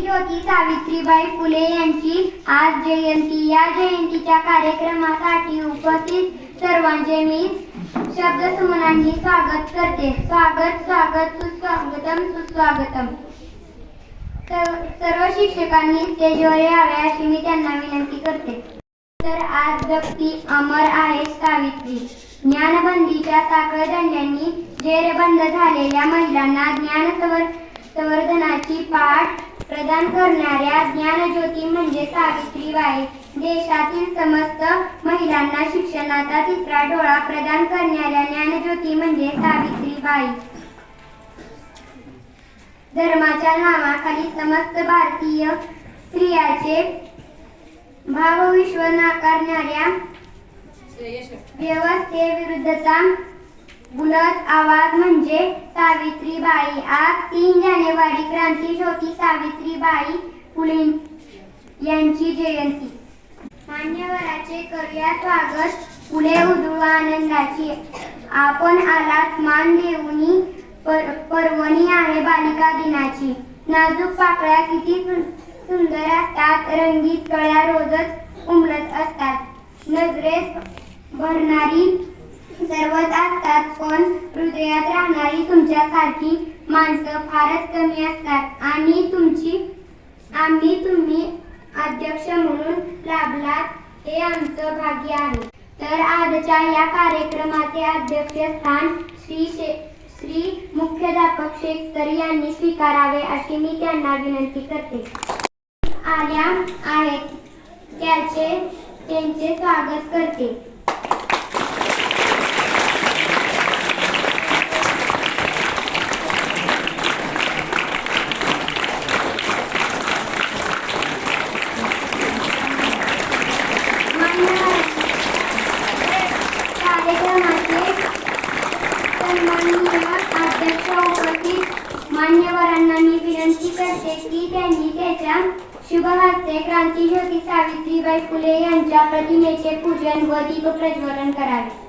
ज्योती सावित्रीबाई फुले यांची. आज जयंती. या जयंतीच्या कार्यक्रमासाठी उपस्थित सर्वांचे मी शब्दसुमनांनी स्वागत करते. स्वागत स्वागत सुस्वागतम सुस्वागतम. सर्व शिक्षकांनी स्टेजवर यावे अशी मी त्यांना विनंती करते. तर आज जगती अमर आहे सावित्री. ज्ञानबंदीच्या साखळदंड्यांनी जेरबंद झालेल्या महिलांना ज्ञान संवर्धनाची पाठ प्रदान करणाऱ्या ज्ञानज्योती म्हणजे सावित्रीबाई. देशातील समस्त महिलांना शिक्षणाचा तिसरा डोळा प्रदान करणाऱ्या ज्ञानज्योती म्हणजे सावित्रीबाई. धर्माच्या नावाखाली समस्त भारतीय स्त्रियाचे भावविश्व नाकारणाऱ्या व्यवस्थेविरुद्धचा बुलत आवाज म्हणजे सावित्रीबाई. आज तीन जानेवारी क्रांती ज्योती सावित्रीबाई फुले यांची जयंती. मान्यवराचे करूया स्वागत. फुले उधळू आनंदाची आपण आलात मान देऊनी. पर पर्वणी आहे बालिका दिनाची. नाजूक पाकळ्या किती सु- सुंदर असतात. रंगीत कळ्या रोजच उमलत असतात. नजरेत भरणारी सर्वच असतात पण हृदयात राहणारी तुमच्यासारखी माणसं फारच कमी असतात. आणि तुमची आम्ही तुम्ही अध्यक्ष म्हणून लाभलात हे आमचं भाग्य आहे. तर आजच्या या कार्यक्रमाचे अध्यक्षस्थान श्री शे श्री मुख्याध्यापक शेख सर यांनी स्वीकारावे अशी मी त्यांना विनंती करते. आल्या आहेत त्याचे त्यांचे स्वागत करते कार्यक्रमाचे सन्माननीय उपस्थित मान्यवरांना मी विनंती करते की त्यांनी त्याच्या शुभ हस्ते क्रांतीज्योती सावित्रीबाई फुले यांच्या प्रतिमेचे पूजन व दीप प्रज्वलन करावे.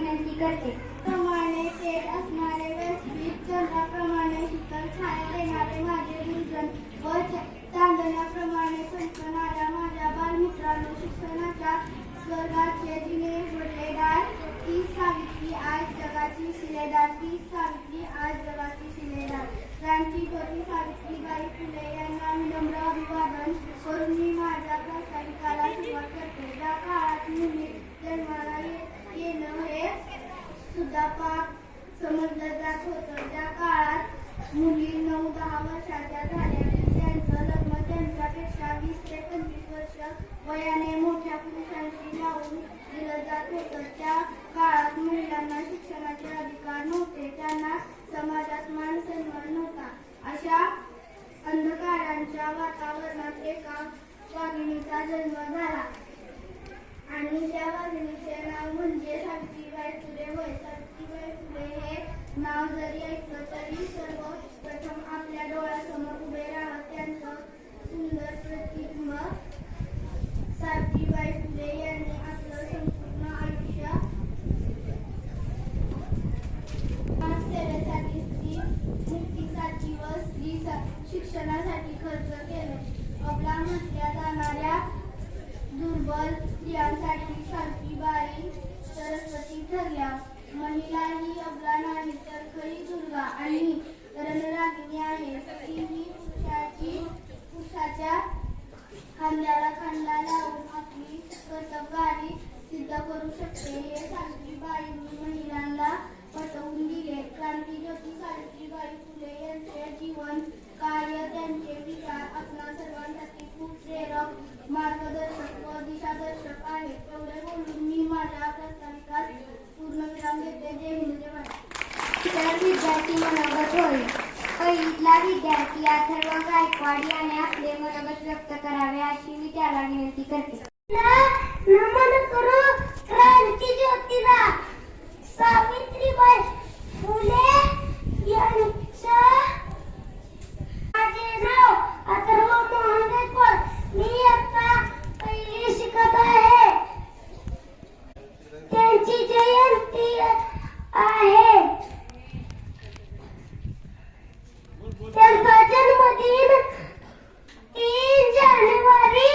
विनंती करते. प्रमाणे ते असणारे व्यासपीठ चंद्राप्रमाणे शीतल छाया देणारे माझे गुरुजन व चांदण्याप्रमाणे संकनाला माझ्या बालमित्रांनो शिक्षणाच्या स्वर्गाचे दिने वडलेदार. ती सावित्री आज जगाची शिलेदार. ती सावित्री आज जगाची शिलेदार. क्रांती ज्योती सावित्रीबाई फुले यांना विनम्र अभिवादन करून मी माझ्या प्रास्ताविकाला सुरुवात करते. ज्या काळात मुली जन्माला ये- हे सुद्धा पाप समजलं जात होतं त्या काळात मुली नऊ दहा वर्षाच्या झाल्या. त्यांचं लग्न त्यांच्यापेक्षा वीस ते पंचवीस वर्ष वयाने मोठ्या पुरुषांशी लावून दिलं जात होतं. त्या काळात महिलांना शिक्षणाचे अधिकार नव्हते. त्यांना समाजात मान सन्मान नव्हता. अशा अंधकारांच्या वातावरणात एका वाघिणीचा जन्म झाला. आणि त्या वाघिणीचे नाव म्हणजे सावित्रीबाई फुले होय. सावित्रीबाई फुले हे नाव जरी ऐकलं तरी सर्वप्रथम आपल्या डोळ्यासमोर उभे राहत त्यांचं सुंदर प्रतिबिंब सावित्रीबाई फुले यांनी आपलं संपूर्ण आयुष्य सेवेसाठी स्त्री मुक्तीसाठी व स्त्री शिक्षणासाठी खर्च केले. आपला म्हटल्या जाणाऱ्या दुर्बल स्त्रियांसाठी सावित्रीबाई सरस्वती ठरल्या महिला ही अबला नाही तर खरी दुर्गा आणि रणरागिणी आहे स्त्री ही पुरुषाची पुरुषाच्या खांद्याला खांदा लावून आपली कर्तबगारी सिद्ध करू शकते. हे सावित्रीबाईंनी महिलांना पटवून दिले क्रांती ज्योती सावित्रीबाई फुले यांचे जीवन कार्य त्यांचे विचार आपल्या सर्वांसाठी खूप प्रेरक मार्गदर्शक व दिशादर्शक आहे एवढे बोलून मी माझ्या प्रस्ताविकात पूर्णविराम देते जय हिंद जय महाराष्ट्र इतर विद्यार्थी मनोगत होईल पहिलीतला विद्यार्थी अथर्व गायकवाड याने आपले मनोगत व्यक्त करावे अशी मी त्याला विनंती करते. नमन करू क्रांती ज्योतीला. सावित्रीबाई फुले यांच्या माझे नाव अथर्व मोहन गायकवाड मी आता पहिली शिकत आहे. त्यांची जयंती आहे. त्यांचा जन्मदिन तीन जानेवारी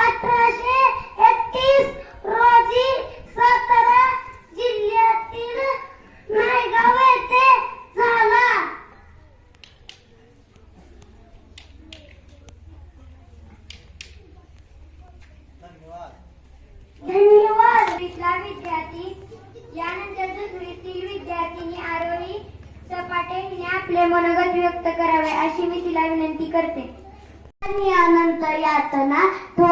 अठराशे एकतीस रोजी सातारा जिल्ह्यातील नायगाव येथे झाला धन्यवाद इथला विद्यार्थी यानंतर दुसरीतील विद्यार्थिनी आरोही सपाटे हिने आपले मनोगत व्यक्त करावे अशी मी तिला विनंती करते आणि अनंत यातना तो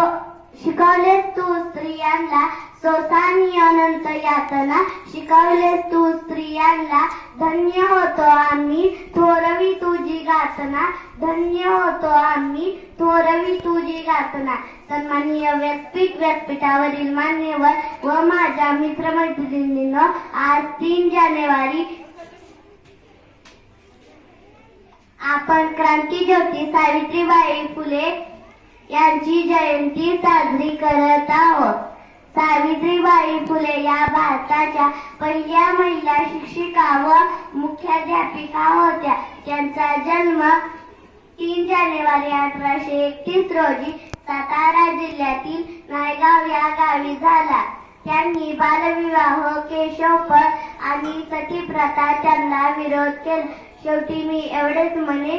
शिकवलेस तू स्त्रियांना सोसानी अनंत यातना. शिकवलेस तू स्त्रियांना धन्य होतो आम्ही थोरवी तुझी गातना. धन्य होतो आम्ही थोरवी तुझी गातना. सन्माननीय व्यासपीठ व्यासपीठावरील मान्यवर व माझ्या मित्रमैत्रिणींनो आज तीन जानेवारी आपण क्रांती ज्योती सावित्रीबाई फुले यांची जयंती साजरी करत आहोत. सावित्रीबाई फुले या भारताच्या पहिल्या महिला शिक्षिका व मुख्याध्यापिका होत्या. त्यांचा जन्म तीन जानेवारी अठराशे एकतीस रोजी सातारा जिल्ह्यातील नायगाव या गावी झाला. त्यांनी बालविवाह केशवपद आणि सती प्रथा त्यांना विरोध केला. शेवटी मी एवढेच म्हणे.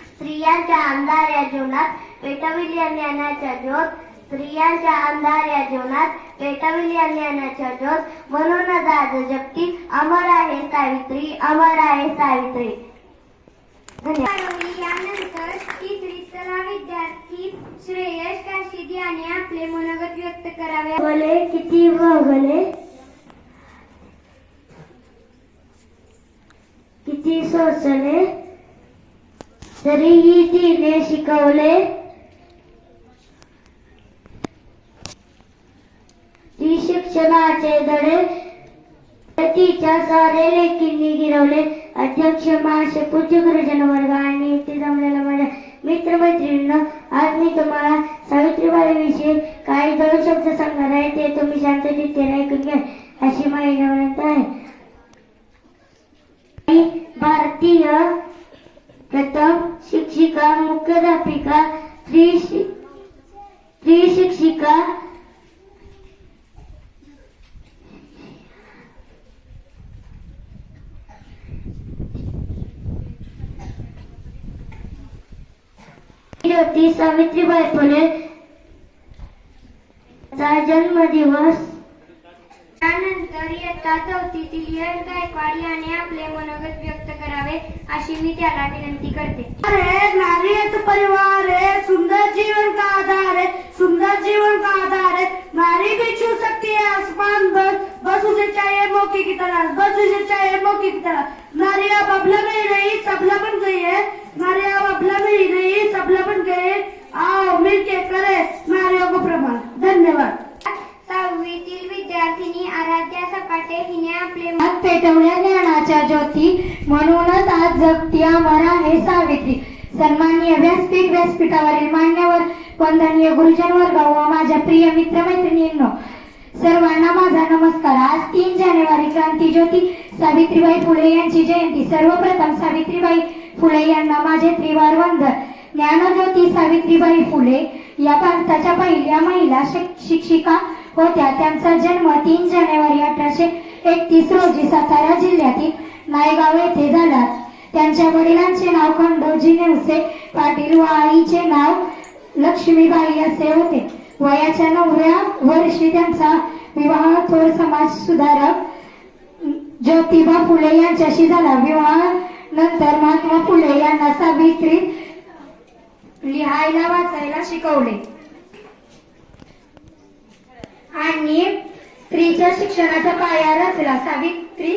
स्त्रियांच्या अंधाऱ्या जीवनात पेटविली ज्ञानाच्या ज्योत स्त्रियांच्या अंधाऱ्या जीवनात पेटविली ज्ञानाच्या ज्योत म्हणूनच आज जगती अमर आहे सावित्री अमर आहे सावित्री. यानंतर तिसरीतला विद्यार्थी श्रेयश काशीद याने आपले मनोगत व्यक्त करावे. भले किती भले किती सोसले? तरीही तिने शिकवले. शिक्षणाचे धडे. तिच्या सारे लेखींनी गिरवले. अध्यक्ष महाशय पूज्य गुरुजन वर्ग आणि इथे जमलेल्या माझ्या म्हणजे मित्रमैत्रिणींना आज मी तुम्हाला सावित्रीबाईविषयी काही दोन शब्द सांगणार आहे ते तुम्ही शांततेने ऐकून घ्या. अशी माझी विनंती आहे. भारतीय प्रथम शिक्षिका मुख्याध्यापिका स्त्री शि- स्त्री शिक्षिका होती सावित्रीबाई फुले चा जन्मदिवस. त्यानंतर इयत्ता चौथीतील यश गायकवाड याने आपले मनोगत व्यक्त करावे अशी मी त्याला विनंती करते. है नारी है तो परिवार है सुंदर जीवन का आधार है सुंदर जीवन का आधार है नारी भी छू सकती है आसमान बस बस उसे चाहिए मौके की तरह बस उसे चाहिए की तरह नारी अब अबला में ही बन गई है. नारी अब अबला में ही रही सबला बन गए आओ मिलके करे नारियों को प्रमाण. धन्यवाद. सहावीतील विद्यार्थिनी आराध्या सपाटे हिने आपले आज पेटवल्या ज्ञानाच्या ज्योती. म्हणूनच आज जगती अमर आहे सावित्री. सन्माननीय व्यासपीठ व्यासपीठावरील मान्यवर वंदनीय गुरुजन वर्ग व माझ्या प्रिय मित्रमैत्रिणींनो सर्वांना माझा नमस्कार. आज तीन जानेवारी क्रांतीज्योती सावित्रीबाई फुले यांची जयंती. सर्वप्रथम सावित्रीबाई फुले यांना माझे त्रिवार वंदन. ज्ञानज्योती सावित्रीबाई फुले या भारताच्या पहिल्या महिला शिक्षिका होत्या. त्यांचा जन्म तीन जानेवारी अठराशे एकतीस रोजी सातारा जिल्ह्यातील नायगाव येथे झाला. त्यांच्या वडिलांचे नाव खंडोजी नेवसे पाटील व आईचे नाव लक्ष्मीबाई असे होते. वयाच्या नवव्या वर्षी त्यांचा विवाह थोर समाज सुधारक ज्योतिबा फुले यांच्याशी झाला. विवाह नंतर महात्मा फुले यांना सावित्री लिहायला वाचायला शिकवले. आणि स्त्रीच्या शिक्षणाचा पाया रचला. सावित्री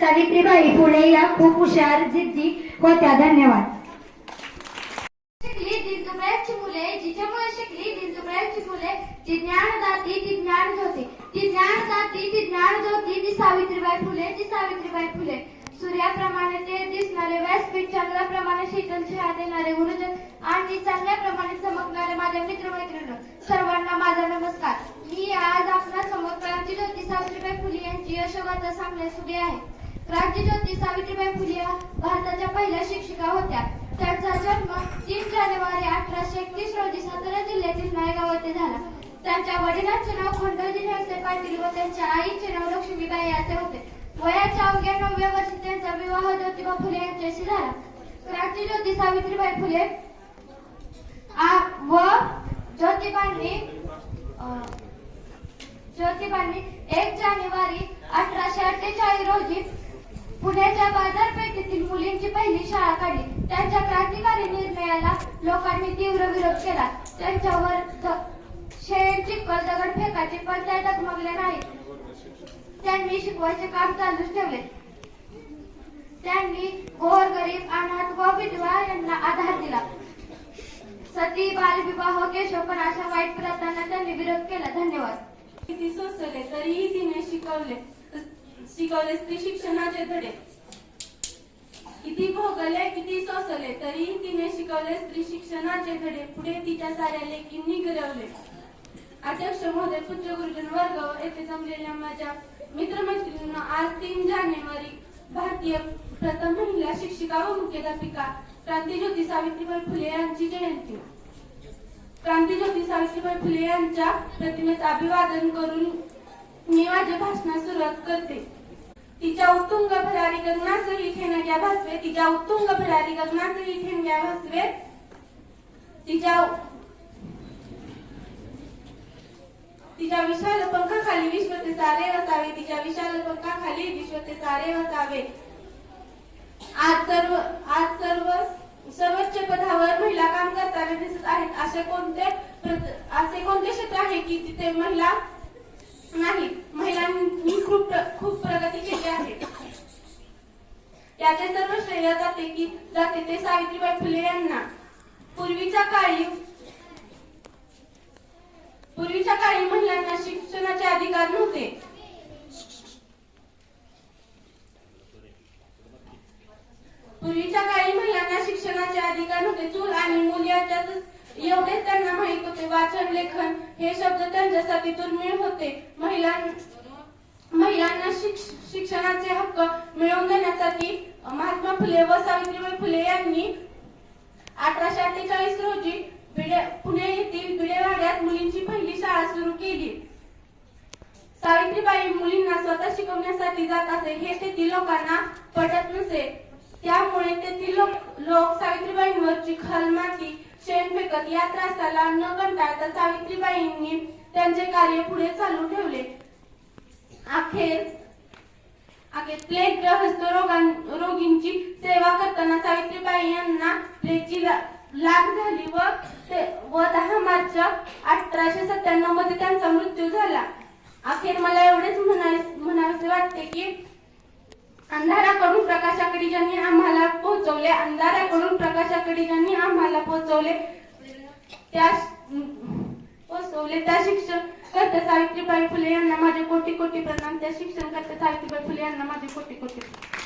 सावित्रीबाई फुले या खूप हुशार जिद्दी होत्या. धन्यवाद. ज्ञानाची फुले ती ज्ञान दाती ती ज्ञान ज्योती. ती ज्ञान दाती ती ज्ञान ज्योती ती सावित्रीबाई फुले ती सावित्रीबाई फुले. सूर्याप्रमाणे ते दिसणारे व्यासपीठ चंद्राप्रमाणे शीतल छाया देणारे गुरुजन आणि चांगल्याप्रमाणे चमकणारे माझ्या मित्रमैत्रिणी सर्वांना माझा नमस्कार. मी आज आपल्यासमोर क्रांती ज्योती सावित्रीबाई फुले यांची यशोगाथा सांगण्यास उभी आहे. क्रांती ज्योती सावित्रीबाई फुले भारताच्या पहिल्या शिक्षिका होत्या. त्यांचा जन्म तीन जानेवारी अठराशे एकतीस रोजी सातारा जिल्ह्यातील नायगाव येथे झाला. त्यांच्या वडिलांचे नाव खंडोजी नेवसे पाटील व त्यांच्या आईचे नाव लक्ष्मीबाई असे होते. वयाच्या अवघ्या नवव्या वर्षी त्यांचा विवाह ज्योतिबा फुले यांच्याशी झाला. क्रांती ज्योती सावित्रीबाई फुले व ज्योतिबांनी ज्योतिबांनी एक जानेवारी अठराशे अठ्ठेचाळीस रोजी पुण्याच्या बाजारपेठेतील मुलींची पहिली शाळा काढली. त्यांच्या क्रांतिकारी निर्णयाला लोकांनी तीव्र विरोध केला. त्यांच्यावर द- शेण चिखल दगड पण त्या डगमगले नाही. त्यांनी शिकवायचे काम चालूच ठेवले. त्यांनी गोरगरीब अनाथ व विधवा यांना आधार दिला. सती बालविवाह केशवपण अशा वाईट प्रथांना त्यांनी विरोध केला. धन्यवाद. किती सोसले तरीही तिने शिकवले. शिकवले स्त्री शिक्षणाचे धडे. किती भोगले किती सोसले तरीही तिने शिकवले स्त्री शिक्षणाचे धडे. पुढे तिच्या साऱ्या लेखींनी गिरवले अध्यक्ष महोदय पूज्य गुरुजन वर्ग येथे जमलेल्या माझ्या मित्रमैत्रिणींना आज तीन जानेवारी भारतीय प्रथम महिला शिक्षिका व मुख्याध्यापिका क्रांतीज्योती सावित्रीबाई फुले यांची जयंती. क्रांतीज्योती सावित्रीबाई फुले यांच्या प्रतिमेस अभिवादन करून मी माझ्या भाषणास सुरुवात करते. तिच्या उत्तुंग भरारी गगनासही ठेणग्या भासवे. तिच्या उत्तुंग भरारी गगनासही ठेणग्या भासवे. तिच्या तिच्या विशाल पंखाखाली विश्व ते सारे वसावे तिच्या विशाल पंखाखाली विश्व ते सारे वसावे आज सर्व आज सर्व सर्वोच्च पदावर महिला काम करताना दिसत आहेत. असे कोणते असे कोणते क्षेत्र आहे की तिथे महिला खूप प्रगती केली आहे. त्याचे सर्व श्रेय जाते की जाते ते सावित्रीबाई फुले यांना. पूर्वीच्या काळी पूर्वीच्या काळी महिलांना शिक्षणाचे अधिकार नव्हते. पूर्वीच्या काळी महिलांना शिक्षणाचे अधिकार नव्हते. चूल आणि मूल याच्यात एवढेच त्यांना माहीत होते. वाचन लेखन हे शब्द त्यांच्यासाठी दुर्मिळ होते. महिलां महिलांना शिक्षणाचे हक्क मिळवून देण्यासाठी महात्मा फुले व सावित्रीबाई फुले यांनी अठराशे अठ्ठेचाळीस रोजी पुणे येथील भिडेवाड्यात मुलींची पहिली शाळा सुरू केली. सावित्रीबाई मुलींना स्वतः शिकवण्यासाठी जात असे हे तेथील लोकांना पटत नसे. त्यामुळे तेथील लोक लोक सावित्रीबाईंवर चिखल माती शेण फेकत या त्रासाला न कंटाळता सावित्रीबाईंनी त्यांचे कार्य पुढे चालू ठेवले. अखेर अखेर प्लेग ग्रहस्थ रोगां- रोगींची सेवा करताना सावित्रीबाई यांना प्लेगची लाग झाली व व दहा मार्च अठराशे सत्त्याण्णवमध्ये त्यांचा मृत्यू झाला. अखेर मला एवढेच म्हणावे म्हणावेसे वाटते की अंधाराकडून प्रकाशाकडे ज्यांनी आम्हाला पोहोचवले अंधाराकडून प्रकाशाकडे ज्यांनी आम्हाला पोहोचवले त्या पोहोचवले त्या शिक्षक करते सावित्रीबाई फुले यांना माझे कोटी कोटी प्रणाम त्या शिक्षण करते सावित्रीबाई फुले यांना माझे कोटी कोटी प्रणाम.